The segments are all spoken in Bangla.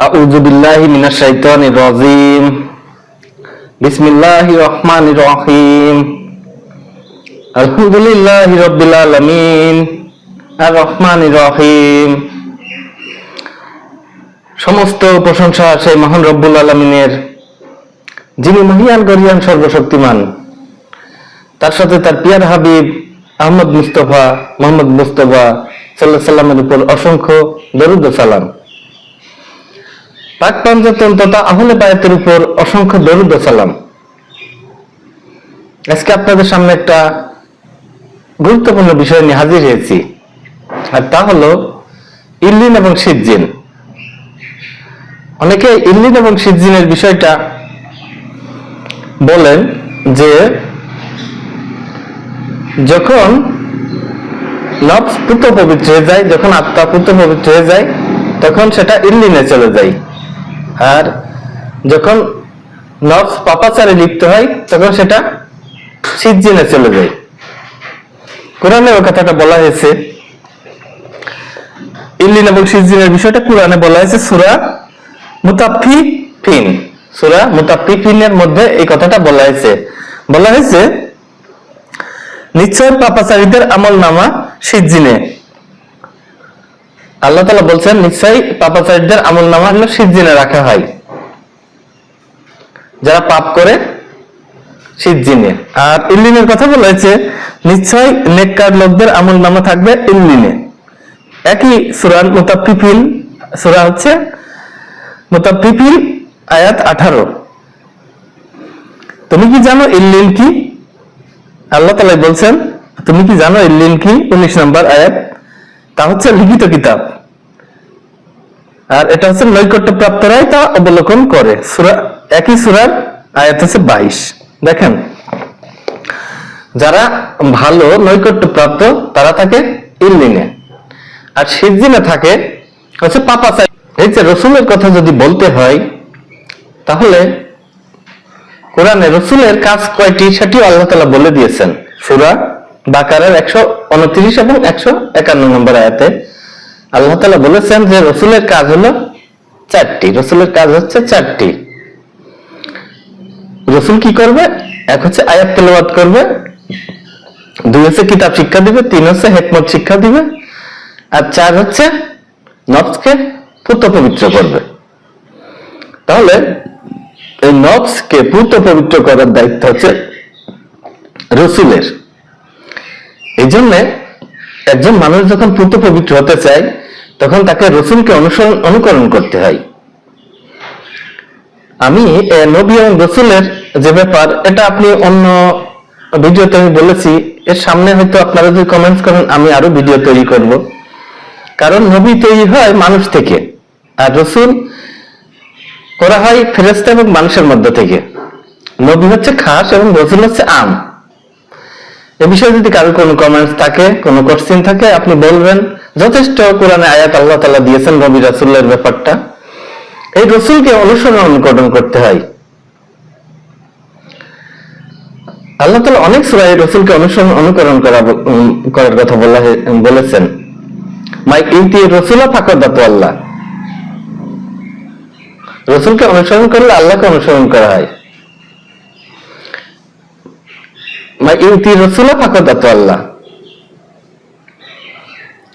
أعوذ بالله من الشيطان الرجيم بسم الله الرحمن الرحيم الحمد لله رب العالمين الرحمن الرحيم সমস্ত প্রশংসা সেই মহান রব্বুল আলমিনের যিনি মহিয়ান গরিয়ান সর্বশক্তিমান তার সাথে তার পিয়ার Habib Ahmad Mustafa Muhammad Mustafa সাল্লাহ সাল্লামের উপর অসংখ্য দরুদ ও সালাম পাক পাঞ্জাতন তথা আহলে বায়াতের উপর অসংখ্য দরুদ সালাম। আজকে আপনাদের সামনে একটা গুরুত্বপূর্ণ বিষয় নিয়ে হাজির হয়েছি, আর তা হলো ইল্লিন এবং সিজ্জিন। অনেকে ইল্লিন এবং সিজ্জিনের বিষয়টা বলেন যে, যখন নফস পুত পবিত্র হয়ে যায়, যখন আত্মা পুত পবিত্র হয়ে যায়, তখন সেটা ইল্লিনে চলে যায়। আর যখন নফস পাপাচারে লিপ্ত হয়, তখন সেটা সিজ্জিনে চলে যায়। কোরআনে ওই কথাটা বলা হয়েছে ইল্লিন এবং সিজ্জিনের বিষয়টা কোরআনে বলা হয়েছে সুরা মুতাফি ফিন সুরা মুতাফি ফিনের মধ্যে এই কথাটা বলা হয়েছে। বলা হয়েছে, নিশ্চয় পাপাচারীদের আমল নামা সিজ্জিনে আল্লাহ তালা বলছেন, নিশ্চয়ই পাপাচারীদের আমল নামা হলো সিজ্জিনে রাখা হয়। যারা পাপ করে সিজ্জিনে আর ইল্লিনের কথা বলা হয়েছে নিশ্চয় নেককার লোকদের আমল নামা থাকবে ইল্লিনে। একই সুরান মুতাফিফিল সুরা হচ্ছে মুতাফিফিল আয়াত আঠারো। তুমি কি জানো ইল্লিন কি? আল্লাহ তালাই বলছেন, তুমি কি জানো ইল্লিন কি? উনিশ নম্বর আয়াত। হচ্ছে লিখিত কিতাব। আর এটা হচ্ছে নৈকট্য প্রাপ্তরাই তা অবলোকন করে। সুরা একই সুরার আয়াত হচ্ছে বাইশ। দেখেন, যারা ভালো নৈকট্য প্রাপ্ত তারা থাকে ইল্লিনে আর সিজিনে থাকে হচ্ছে পাপাচাই এই যে রসুলের কথা যদি বলতে হয়, তাহলে কোরআনে রসুলের কাজ কয়টি, সেটিও আল্লাহ তালা বলে দিয়েছেন। সুরা বাকারের একশো উনত্রিশ এবং একশো একান্ন নম্বর আয়াতে আল্লাহ তালা বলেছেন যে রসুলের কাজ হলো চারটি। রসুলের কাজ হচ্ছে চারটি। রসুল কি করবে? এক হচ্ছে আয়াত তেলাওয়াত করবে, দুই হচ্ছে কিতাব শিক্ষা দিবে, তিন হচ্ছে হেকমত শিক্ষা দিবে, আর চার হচ্ছে নফসকে পুত পবিত্র করবে। তাহলে এই নফসকে পুত পবিত্র করার দায়িত্ব হচ্ছে রসুলের। এই জন্য একজন মানুষ যখন পুত পবিত্র হতে চায়, তখন তাকে রসুলকে অনুসরণ, অনুকরণ করতে হয়। আমি নবী এবং রসুলের যে ব্যাপার, এটা আপনি অন্য ভিডিওতে আমি বলেছি। এর সামনে হয়তো আপনারা যদি কমেন্টস করেন, আমি আরও ভিডিও তৈরি করব। কারণ নবী তৈরি হয় মানুষ থেকে, আর রসুল করা হয় ফেরেস্তা এবং মানুষের মধ্যে থেকে। নবী হচ্ছে খাস এবং রসুল হচ্ছে আম। এ বিষয়ে যদি কারও কোনো কমেন্টস থাকে, কোনো কোশ্চিন থাকে, আপনি বলবেন। যথেষ্ট কোরআনে আয়াত আল্লাহ তালা দিয়েছেন নবী রাসুল্লের ব্যাপারটা। এই রসুলকে অনুসরণ, অনুকরণ করতে হয়। আল্লাহ তালা অনেক সুরাই রসুলকে অনুসরণ, অনুকরণ করা করার কথা বলা বলেছেন। মাই ইউতি রসুলা ফাঁকর দাত আল্লাহ। রসুলকে অনুসরণ করলে আল্লাহকে অনুসরণ করা হয়। মা ইউতি রসুলা ফাঁকর দাত আল্লাহ।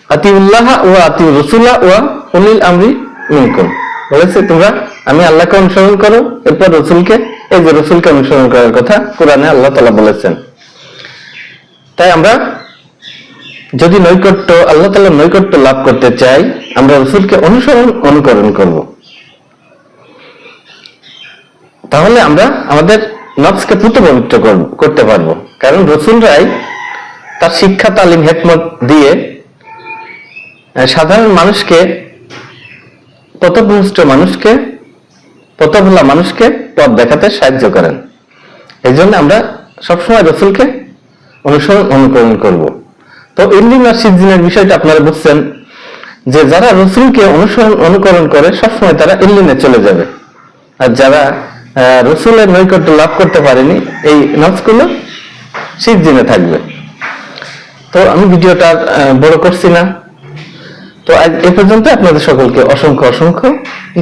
আতিউল্লাহ ও আতি রসুল্লাহ ও উলিল আমরি মিনকুম। বলেছে, তোমরা, আমি আল্লাহকে অনুসরণ করো, এরপর রসুলকে, এই যে রসুলকে অনুসরণ করার কথা কোরআনে আল্লাহ তালা বলেছেন। তাই আমরা যদি নৈকট্য, আল্লাহ তালা নৈকট্য লাভ করতে চাই, আমরা রসুলকে অনুসরণ, অনুকরণ করব। তাহলে আমরা আমাদের নফসকে পুত পবিত্র করতে পারব। কারণ রসুলরাই তার শিক্ষা, তালিম, হেকমত দিয়ে সাধারণ মানুষকে, পথভ্রষ্ট মানুষকে, পথভোলা মানুষকে পথ দেখাতে সাহায্য করেন। এই জন্য আমরা সবসময় রসুলকে অনুসরণ, অনুকরণ করব। তো ইল্লিম আর সিদ্দিনের বিষয়টা আপনারা বুঝছেন যে যারা রসুলকে অনুসরণ, অনুকরণ করে সবসময় তারা ইল্লিনে চলে যাবে। আর যারা রসুলের নৈকট্য লাভ করতে পারেনি এই নাচগুলো শীত দিনে থাকবে। তো আমি ভিডিওটা বড় করছি না। তো আজ এ পর্যন্ত আপনাদের সকলকে অসংখ্য অসংখ্য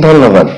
ধন্যবাদ।